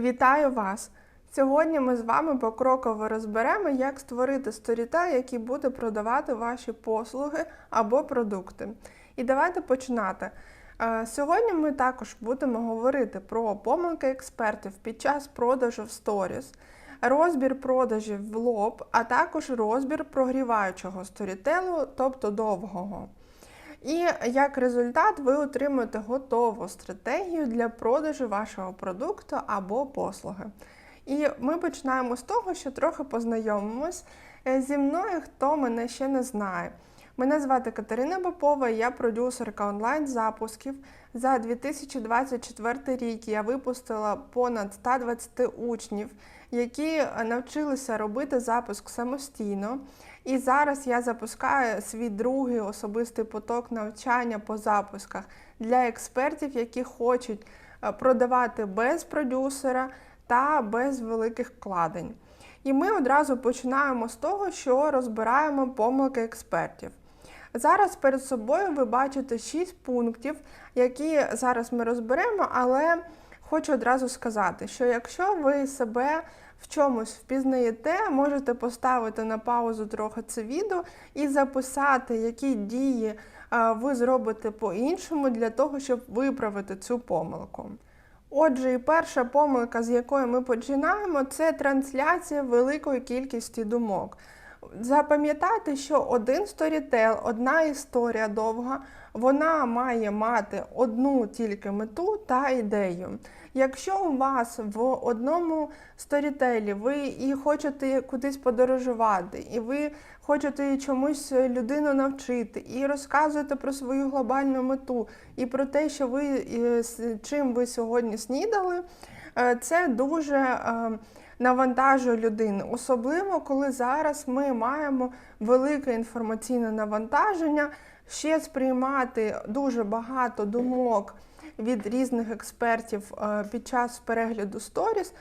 Вітаю вас! Сьогодні ми з вами покроково розберемо, як створити сторітел, який буде продавати ваші послуги або продукти. І давайте починати. Е, Сьогодні ми також будемо говорити про помилки експертів під час продажу в сторіс, розбір продажів в лоб, а також розбір прогріваючого сторітелу, тобто довгого. І як результат ви отримуєте готову стратегію для продажу вашого продукту або послуги. І ми починаємо з того, що трохи познайомимось е, зі мною, хто мене ще не знає. Мене звати Катерина Попова, я продюсерка онлайн-запусків. За 2024 рік я випустила понад 120 учнів, які навчилися робити запуск самостійно. І зараз я запускаю свій другий особистий поток навчання по запусках для експертів, які хочуть е, продавати без продюсера та без великих вкладень. І ми одразу починаємо з того, що розбираємо помилки експертів. Зараз перед собою ви бачите 6 пунктів, які зараз ми розберемо, але хочу одразу сказати, що якщо ви себе в чомусь впізнаєте, можете поставити на паузу трохи це відео і записати, які дії е, ви зробите по-іншому для того, щоб виправити цю помилку. Отже, і перша помилка, з якої ми починаємо, це трансляція великої кількості думок. Запам'ятайте, що один сторітел, одна історія довга, вона має мати одну тільки мету та ідею. Якщо у вас в одному сторітелі ви і хочете кудись подорожувати, і ви хочете чомусь людину навчити, і розказуєте про свою глобальну мету, і про те, що ви чим ви сьогодні снідали, е, це дуже е, навантажує людину. Особливо, коли зараз ми маємо велике інформаційне навантаження, ще сприймати дуже багато думок від різних експертів е, під час перегляду сторіс,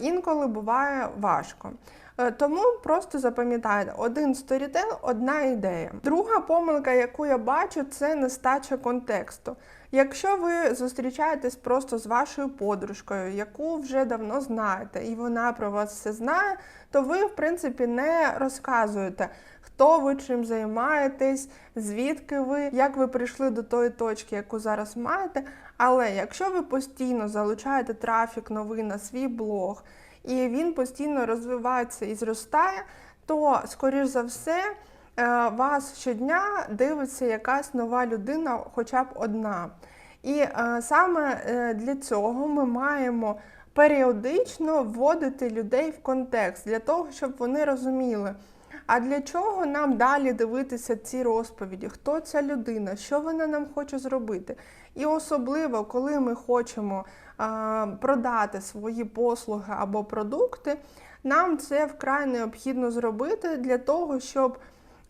інколи буває важко. Е, Тому просто запам'ятайте, один сторітел, одна ідея. Друга помилка, яку я бачу, це нестача контексту. Якщо ви зустрічаєтесь просто з вашою подружкою, яку вже давно знаєте, і вона про вас все знає, то ви, в принципі, не розказуєте, хто ви чим займаєтесь, звідки ви, як ви прийшли до тої точки, яку зараз маєте. Але якщо ви постійно залучаєте трафік новий на свій блог, і він постійно розвивається і зростає, то, скоріш за все, е, вас щодня дивиться якась нова людина, хоча б одна. І е, саме е, для цього ми маємо періодично вводити людей в контекст для того, щоб вони розуміли. А для чого нам далі дивитися ці розповіді? Хто ця людина, що вона нам хоче зробити? І особливо, коли ми хочемо а, продати свої послуги або продукти, нам це вкрай необхідно зробити для того, щоб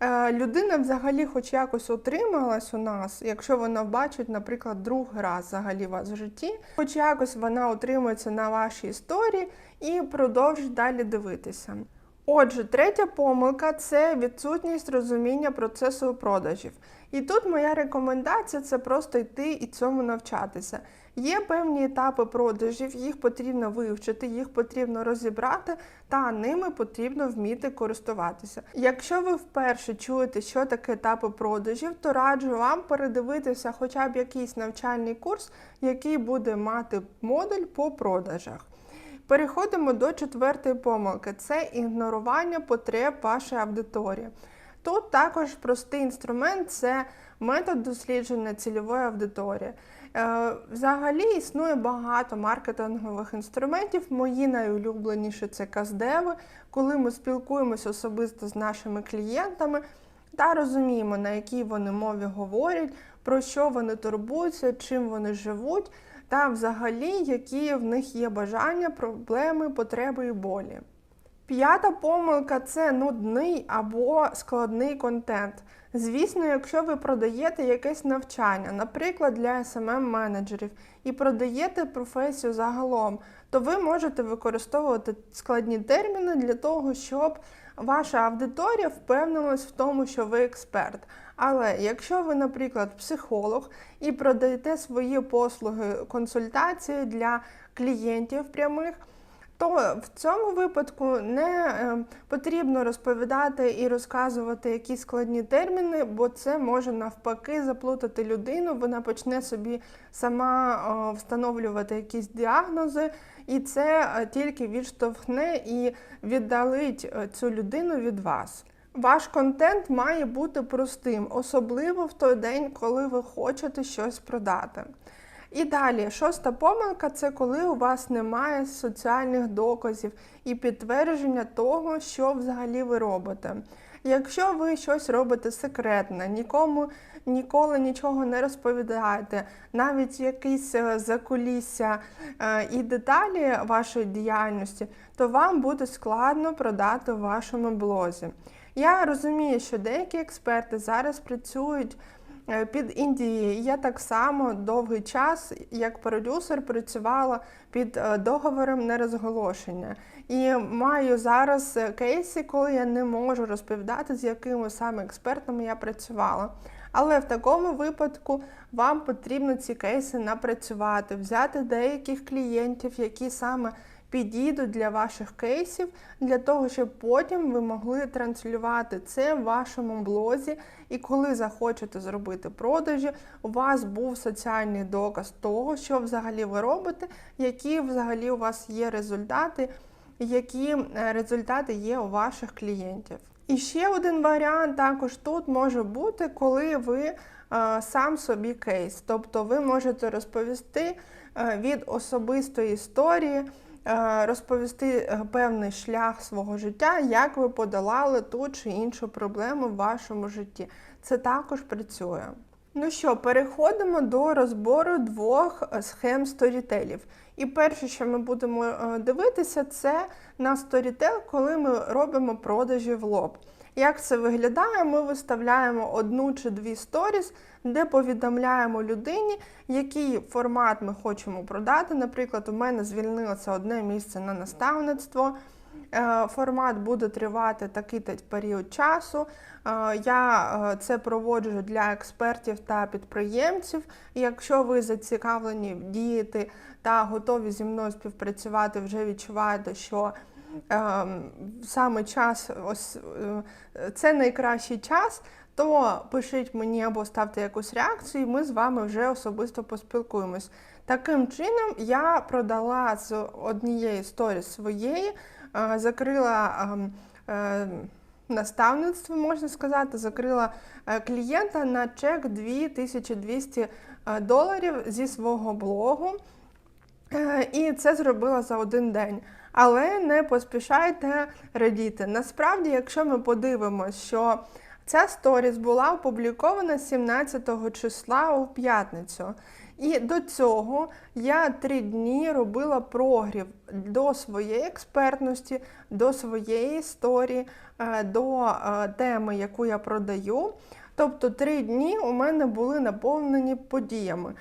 е, людина взагалі хоч якось отрималась у нас, якщо вона бачить, наприклад, другий раз взагалі вас в житті, хоч якось вона отримується на вашій історії і продовжить далі дивитися. Отже, третя помилка це відсутність розуміння процесу продажів. І тут моя рекомендація це просто йти і цьому навчатися. Є певні етапи продажів, їх потрібно вивчити, їх потрібно розібрати, та ними потрібно вміти користуватися. Якщо ви вперше чуєте, що таке етапи продажів, то раджу вам передивитися хоча б якийсь навчальний курс, який буде мати модуль по продажах. Переходимо до четвертої помилки: це ігнорування потреб вашої аудиторії. Тут також простий інструмент це метод дослідження цільової аудиторії. Е, Взагалі існує багато маркетингових інструментів. Мої найулюбленіші це каздеви, коли ми спілкуємося особисто з нашими клієнтами та розуміємо, на якій вони мові говорять, про що вони турбуються, чим вони живуть, та взагалі, які в них є бажання, проблеми, потреби і болі. П'ята помилка це нудний або складний контент. Звісно, якщо ви продаєте якесь навчання, наприклад, для smm менеджерів і продаєте професію загалом, то ви можете використовувати складні терміни для того, щоб ваша аудиторія впевнилась в тому, що ви експерт. Але якщо ви, наприклад, психолог і продаєте свої послуги консультації для клієнтів прямих. То в цьому випадку не е, потрібно розповідати і розказувати якісь складні терміни, бо це може навпаки заплутати людину. Вона почне собі сама встановлювати якісь діагнози, і це е, тільки відштовхне і віддалить е, цю людину від вас. Ваш контент має бути простим, особливо в той день, коли ви хочете щось продати. І далі, шоста помилка це коли у вас немає соціальних доказів і підтвердження того, що взагалі ви робите. Якщо ви щось робите секретне, нікому ніколи нічого не розповідаєте, навіть якісь е, закулісся е, і деталі вашої діяльності, то вам буде складно продати в вашому блозі. Я розумію, що деякі експерти зараз працюють е, під Індією. Я так само довгий час, як продюсер, працювала під е, договором нерозголошення. І маю зараз е, кейси, коли я не можу розповідати, з якими саме експертами я працювала. Але в такому випадку вам потрібно ці кейси напрацювати, взяти деяких клієнтів, які саме підійдуть для ваших кейсів, для того, щоб потім ви могли транслювати це в вашому блозі. І коли захочете зробити продажі, у вас був соціальний доказ того, що взагалі ви робите, які взагалі у вас є результати, які е, результати є у ваших клієнтів. І ще один варіант також тут може бути, коли ви е, сам собі кейс. Тобто ви можете розповісти е, від особистої історії, розповісти е, певний шлях свого життя, як ви подолали ту чи іншу проблему в вашому житті. Це також працює. Ну що, переходимо до розбору двох е, схем сторітелів. І перше, що ми будемо е, дивитися, це на сторітел, коли ми робимо продажі в лоб. Як це виглядає? Ми виставляємо одну чи дві сторіс, де повідомляємо людині, який формат ми хочемо продати. Наприклад, у мене звільнилося одне місце на наставництво. Е, Формат буде тривати такий період часу. Е, Я е, це проводжу для експертів та підприємців. Якщо ви зацікавлені діяти та готові зі мною співпрацювати, вже відчуваєте, що саме час, ось е, це найкращий час, то пишіть мені або ставте якусь реакцію, і ми з вами вже особисто поспілкуємось. Таким чином, я продала з однієї сторіс своєї, е, закрила ем, е, наставництво, можна сказати, закрила клієнта на чек 2200 е, доларів зі свого блогу. І це зробила за один день. Але не поспішайте радіти. Насправді, якщо ми подивимося, що ця сторіс була опублікована 17 числа у п'ятницю. І до цього я три дні робила прогрів до своєї експертності, до своєї історії, е, до е, теми, яку я продаю. Тобто три дні у мене були наповнені подіями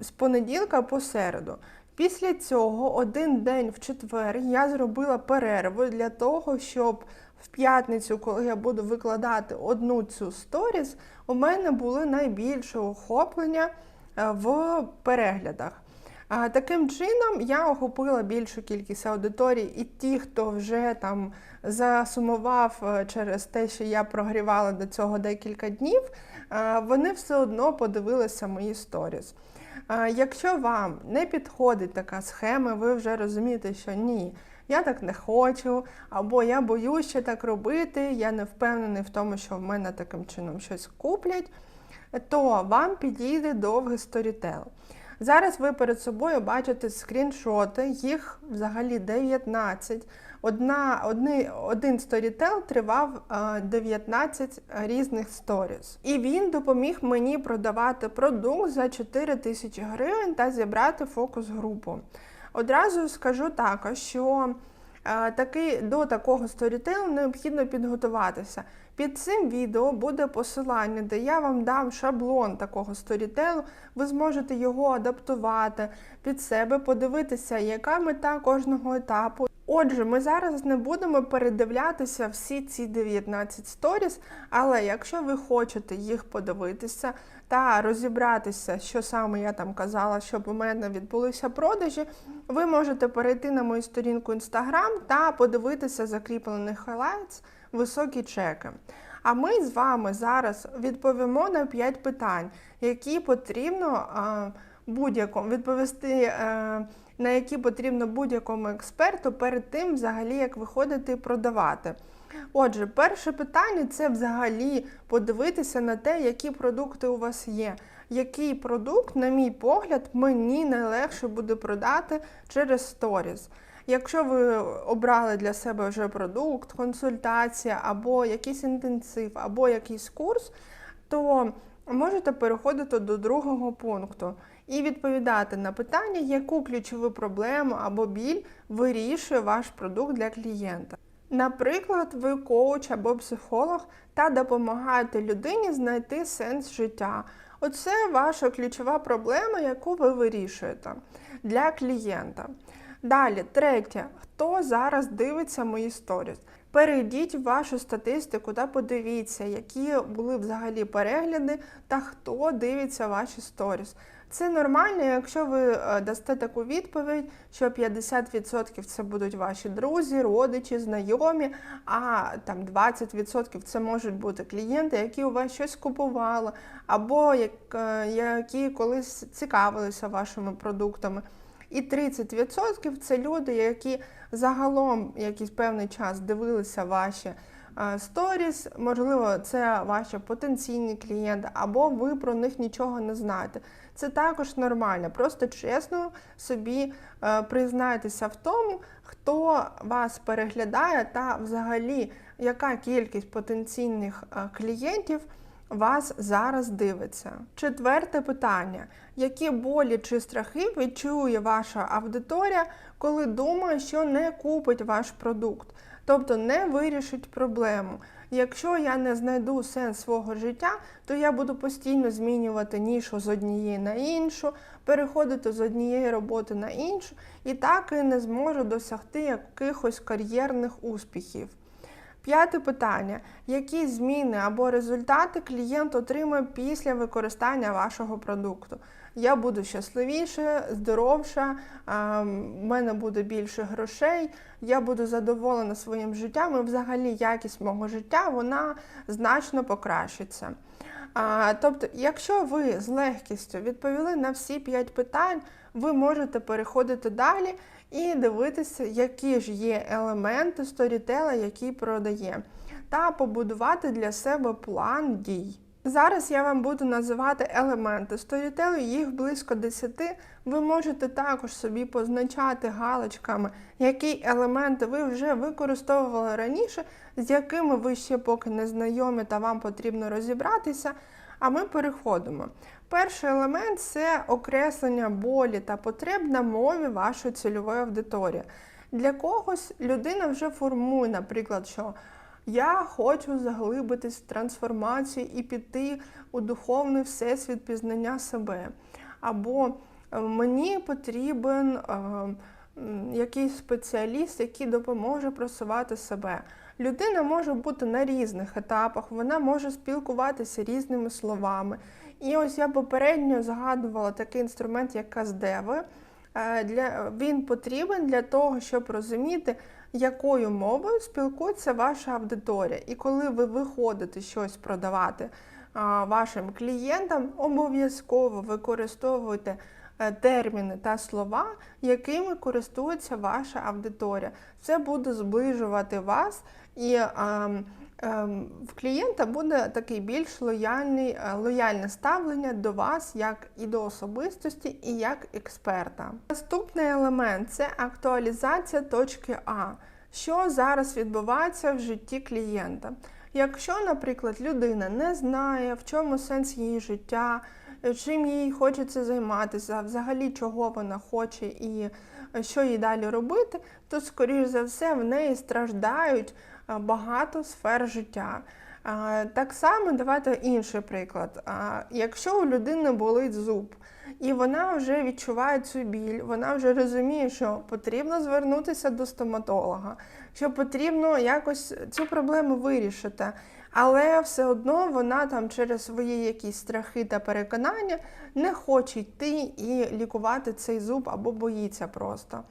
з понеділка по середу. Після цього один день в четвер я зробила перерву для того, щоб в п'ятницю, коли я буду викладати одну цю сторіс, у мене були найбільше охоплення е, в переглядах. Таким чином я охопила більшу кількість аудиторій, і ті, хто вже там засумував е, через те, що я прогрівала до цього декілька днів, е, вони все одно подивилися мої сторіс. Якщо вам не підходить така схема, ви вже розумієте, що ні, я так не хочу, або я боюся так робити, я не впевнений в тому, що в мене таким чином щось куплять, то вам підійде довгий сторітел. Зараз ви перед собою бачите скріншоти, їх взагалі 19. Одна, одни, один сторітел тривав е, 19 різних сторіс. І він допоміг мені продавати продукт за 4 тисячі гривень та зібрати фокус-групу. Одразу скажу також, що е, таки, до такого сторітелу необхідно підготуватися. Під цим відео буде посилання, де я вам дам шаблон такого сторітелу. Ви зможете його адаптувати під себе, подивитися, яка мета кожного етапу. Отже, ми зараз не будемо передивлятися всі ці 19 сторіс, але якщо ви хочете їх подивитися та розібратися, що саме я там казала, щоб у мене відбулися продажі, ви можете перейти на мою сторінку Instagram та подивитися закріплений хайлайтс високі чеки. А ми з вами зараз відповімо на 5 питань, які потрібно будь-якому відповісти. е, на які потрібно будь-якому експерту перед тим, взагалі, як виходити і продавати. Отже, перше питання це взагалі подивитися на те, які продукти у вас є. Який продукт, на мій погляд, мені найлегше буде продати через сторіс. Якщо ви обрали для себе вже продукт, консультація, або якийсь інтенсив, або якийсь курс, то можете переходити до другого пункту і відповідати на питання, яку ключову проблему або біль вирішує ваш продукт для клієнта. Наприклад, ви коуч або психолог та допомагаєте людині знайти сенс життя. Оце ваша ключова проблема, яку ви вирішуєте для клієнта. Далі, третє, хто зараз дивиться мої сторіс? Перейдіть в вашу статистику та подивіться, які були взагалі перегляди та хто дивиться ваші сторіс. Це нормально, якщо ви е, дасте таку відповідь, що 50% це будуть ваші друзі, родичі, знайомі, а там 20% це можуть бути клієнти, які у вас щось купували, або е, які колись цікавилися вашими продуктами. І 30% це люди, які загалом якийсь певний час дивилися ваші е, сторіс, можливо, це ваші потенційні клієнти, або ви про них нічого не знаєте. Це також нормально. Просто чесно собі е, признайтеся в тому, хто вас переглядає, та взагалі яка кількість потенційних е, клієнтів вас зараз дивиться. Четверте питання: які болі чи страхи відчує ваша аудиторія, коли думає, що не купить ваш продукт, тобто не вирішить проблему. Якщо я не знайду сенс свого життя, то я буду постійно змінювати нішу з однієї на іншу, переходити з однієї роботи на іншу, і так і не зможу досягти якихось кар'єрних успіхів. П'яте питання: які зміни або результати клієнт отримує після використання вашого продукту? Я буду щасливіше, здоровша, в мене буде більше грошей, я буду задоволена своїм життям, і взагалі якість мого життя вона значно покращиться. Тобто, якщо ви з легкістю відповіли на всі п'ять питань, ви можете переходити далі і дивитися, які ж є елементи сторітела, який продає, та побудувати для себе план дій. Зараз я вам буду називати елементи сторітелу, їх близько 10. Ви можете також собі позначати галочками, які елементи ви вже використовували раніше, з якими ви ще поки не знайомі та вам потрібно розібратися. А ми переходимо. Перший елемент це окреслення болі та потреб на мові вашої цільової аудиторії. Для когось людина вже формує, наприклад, що я хочу заглибитись в трансформацію і піти у духовний всесвіт пізнання себе. Або е, мені потрібен е, якийсь спеціаліст, який допоможе просувати себе. Людина може бути на різних етапах, вона може спілкуватися різними словами. І ось я попередньо згадувала такий інструмент, як Каздеви. Е, для, Він потрібен для того, щоб розуміти, якою мовою спілкується ваша аудиторія. І коли ви виходите щось продавати вашим клієнтам, обов'язково використовуйте е, терміни та слова, якими користується ваша аудиторія. Це буде зближувати вас і. Ем, в клієнта буде такий більш лояльний, е, лояльне ставлення до вас як і до особистості, і як експерта. Наступний елемент це актуалізація точки А. Що зараз відбувається в житті клієнта? Якщо, наприклад, людина не знає, в чому сенс її життя, чим їй хочеться займатися, взагалі чого вона хоче і що їй далі робити, то, скоріш за все, в неї страждають багато сфер життя. Так само давайте інший приклад. Якщо у людини болить зуб, і вона вже відчуває цю біль, вона вже розуміє, що потрібно звернутися до стоматолога, що потрібно якось цю проблему вирішити. Але все одно вона там через свої якісь страхи та переконання не хоче йти і лікувати цей зуб або боїться просто.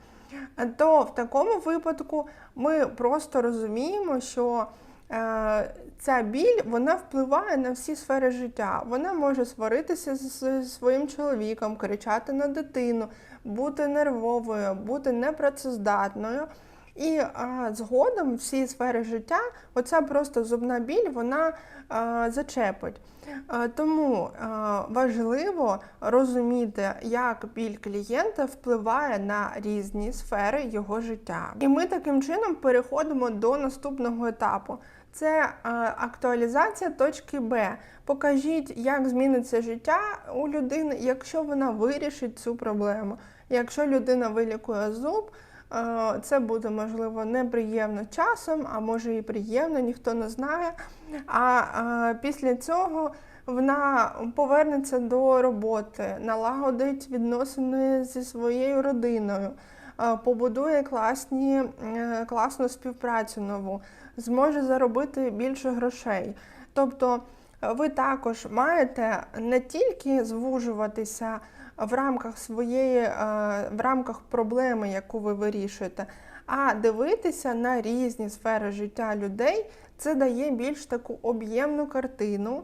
То в такому випадку ми просто розуміємо, що е, ця біль вона впливає на всі сфери життя. Вона може сваритися з своїм чоловіком, кричати на дитину, бути нервовою, бути непрацездатною. І а, згодом всі сфери життя, оця просто зубна біль, вона а, зачепить. А, тому а, важливо розуміти, як біль клієнта впливає на різні сфери його життя. І ми таким чином переходимо до наступного етапу. Це актуалізація точки Б. Покажіть, як зміниться життя у людини, якщо вона вирішить цю проблему. Якщо людина вилікує зуб. Е, це буде, можливо, неприємно часом, а може і приємно, ніхто не знає. А е, після цього вона повернеться до роботи, налагодить відносини зі своєю родиною, е, побудує класні, класну співпрацю нову, зможе заробити більше грошей. Тобто ви також маєте не тільки звужуватися в рамках своєї, е, в рамках проблеми, яку ви вирішуєте, а дивитися на різні сфери життя людей, це дає більш таку об'ємну картину.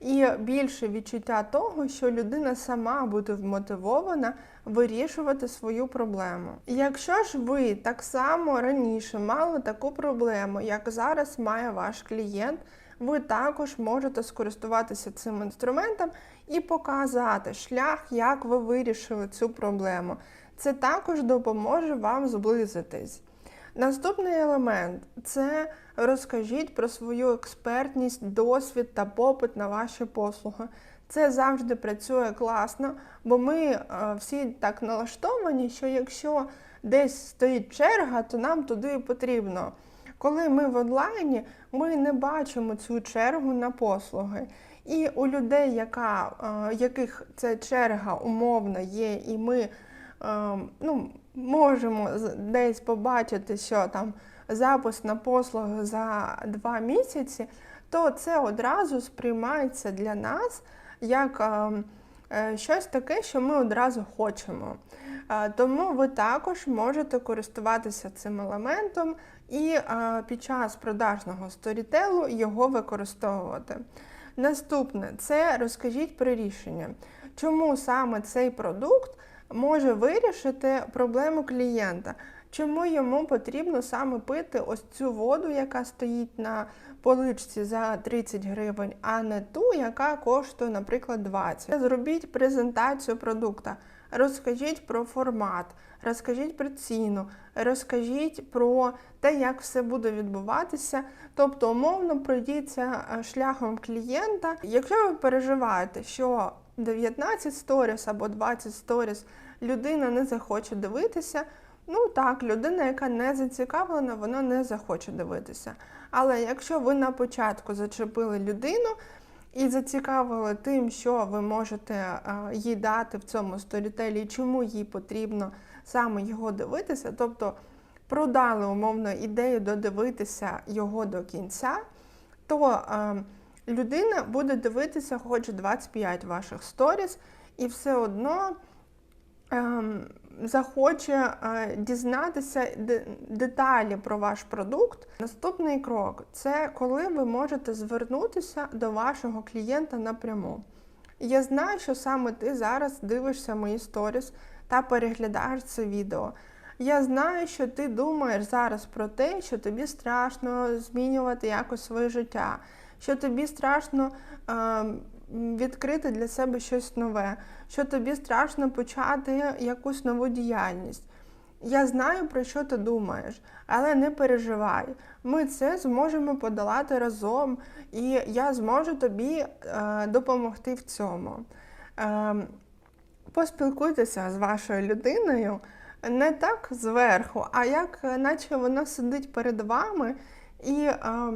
І більше відчуття того, що людина сама буде вмотивована вирішувати свою проблему. Якщо ж ви так само раніше мали таку проблему, як зараз має ваш клієнт, ви також можете скористуватися цим інструментом і показати шлях, як ви вирішили цю проблему. Це також допоможе вам зблизитись. Наступний елемент це розкажіть про свою експертність, досвід та попит на ваші послуги. Це завжди працює класно, бо ми е, всі так налаштовані, що якщо десь стоїть черга, то нам туди потрібно. Коли ми в онлайні, ми не бачимо цю чергу на послуги. І у людей, яка, е, яких ця черга умовно є, і ми е, ну, можемо десь побачити, що там запис на послуги за два місяці, то це одразу сприймається для нас як е, щось таке, що ми одразу хочемо. Тому ви також можете користуватися цим елементом і під час продажного сторітелу його використовувати. Наступне це розкажіть про рішення. Чому саме цей продукт може вирішити проблему клієнта? Чому йому потрібно саме пити ось цю воду, яка стоїть на поличці за 30 гривень, а не ту, яка коштує, наприклад, 20. Зробіть презентацію продукта. Розкажіть про формат, розкажіть про ціну, розкажіть про те, як все буде відбуватися. Тобто, умовно пройдіться е, шляхом клієнта. Якщо ви переживаєте, що 19 сторіс або 20 сторіс людина не захоче дивитися. Ну так, людина, яка не зацікавлена, вона не захоче дивитися. Але якщо ви на початку зачепили людину, і зацікавили тим, що ви можете е, їй дати в цьому сторітелі, і чому їй потрібно саме його дивитися, тобто продали умовно ідею додивитися його до кінця, то е, людина буде дивитися хоч 25 ваших сторіс, і все одно. Захоче е, дізнатися деталі про ваш продукт. Наступний крок це коли ви можете звернутися до вашого клієнта напряму. Я знаю, що саме ти зараз дивишся мої сторіс та переглядаєш це відео. Я знаю, що ти думаєш зараз про те, що тобі страшно змінювати якось своє життя, що тобі страшно е, відкрити для себе щось нове, що тобі страшно почати якусь нову діяльність. Я знаю, про що ти думаєш, але не переживай. Ми це зможемо подолати разом, і я зможу тобі е, допомогти в цьому. Е, поспілкуйтеся з вашою людиною не так зверху, а як наче вона сидить перед вами і. Е,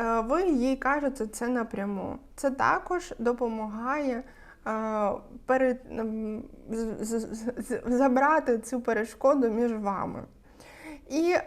ви їй кажете це напряму. Це також допомагає е, перед, забрати цю перешкоду між вами. І е,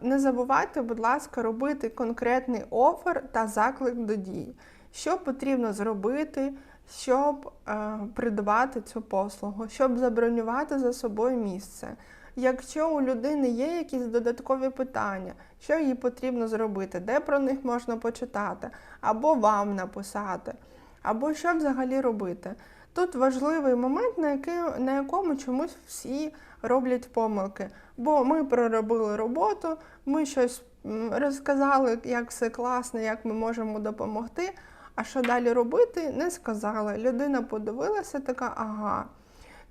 не забувайте, будь ласка, робити конкретний офер та заклик до дій. Що потрібно зробити, щоб е, придбати цю послугу, щоб забронювати за собою місце. Якщо у людини є якісь додаткові питання, що їй потрібно зробити, де про них можна почитати, або вам написати, або що взагалі робити. Тут важливий момент, на, який, на якому чомусь всі роблять помилки. Бо ми проробили роботу, ми щось розказали, як все класно, як ми можемо допомогти. А що далі робити, не сказали. Людина подивилася, така, ага.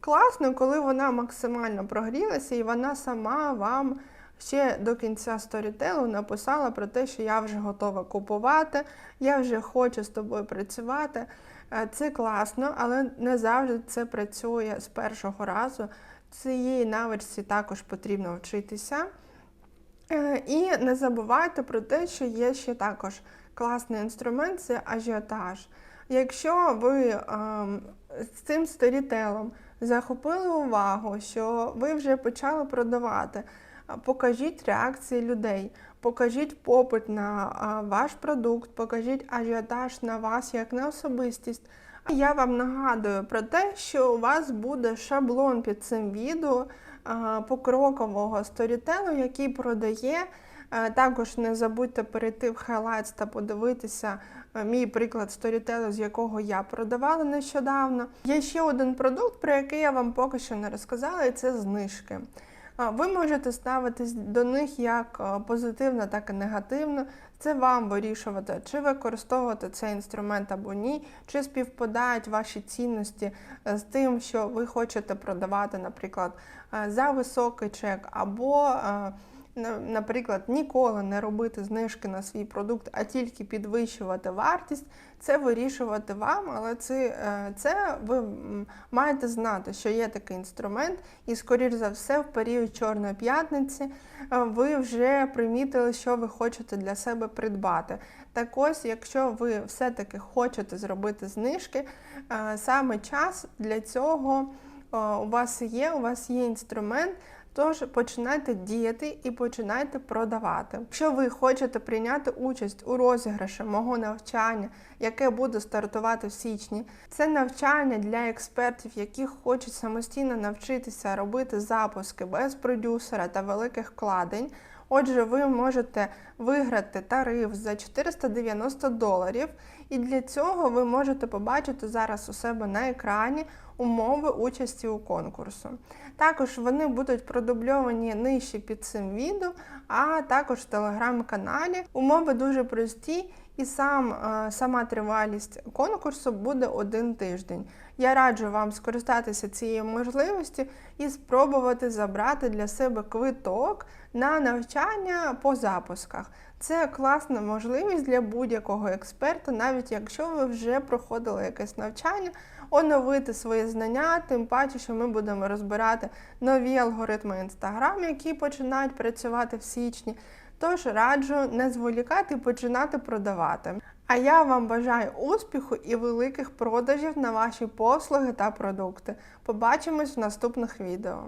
Класно, коли вона максимально прогрілася, і вона сама вам ще до кінця сторітелу написала про те, що я вже готова купувати, я вже хочу з тобою працювати. Е, Це класно, але не завжди це працює з першого разу. Цієї навичці також потрібно вчитися. Е, І не забувайте про те, що є ще також класний інструмент це ажіотаж. Якщо ви ем, з цим сторітелом захопили увагу, що ви вже почали продавати, покажіть реакції людей, покажіть попит на ваш продукт, покажіть ажіотаж на вас як на особистість. Я вам нагадую про те, що у вас буде шаблон під цим відео покрокового сторітелу, який продає. Також не забудьте перейти в Highlights та подивитися е, мій приклад сторітелу, з якого я продавала нещодавно. Є ще один продукт, про який я вам поки що не розказала, і це знижки. Ви можете ставитись до них як е, позитивно, так і негативно. Це вам вирішувати, чи використовувати цей інструмент або ні, чи співпадають ваші цінності е, з тим, що ви хочете продавати, наприклад, за високий чек, або, наприклад, ніколи не робити знижки на свій продукт, а тільки підвищувати вартість. Це вирішувати вам, але це, е, це ви маєте знати, що є такий інструмент, і, скоріш за все, в період Чорної п'ятниці е, ви вже примітили, що ви хочете для себе придбати. Так ось, якщо ви все-таки хочете зробити знижки, е, саме час для цього у вас є, у вас є інструмент. Тож починайте діяти і починайте продавати. Якщо ви хочете прийняти участь у розіграші мого навчання, яке буде стартувати в січні, це навчання для експертів, які хочуть самостійно навчитися робити запуски без продюсера та великих вкладень. Отже, ви можете виграти тариф за 490 доларів, і для цього ви можете побачити зараз у себе на екрані умови участі у конкурсу. Також вони будуть продубльовані нижче під цим відео, а також в телеграм-каналі. Умови дуже прості. І сам, е, сама тривалість конкурсу буде один тиждень. Я раджу вам скористатися цією можливістю і спробувати забрати для себе квиток на навчання по запусках. Це класна можливість для будь-якого експерта, навіть якщо ви вже проходили якесь навчання, оновити свої знання, тим паче, що ми будемо розбирати нові алгоритми Instagram, які починають працювати в січні. Тож раджу не зволікати і починати продавати. А я вам бажаю успіху і великих продажів на ваші послуги та продукти. Побачимось в наступних відео.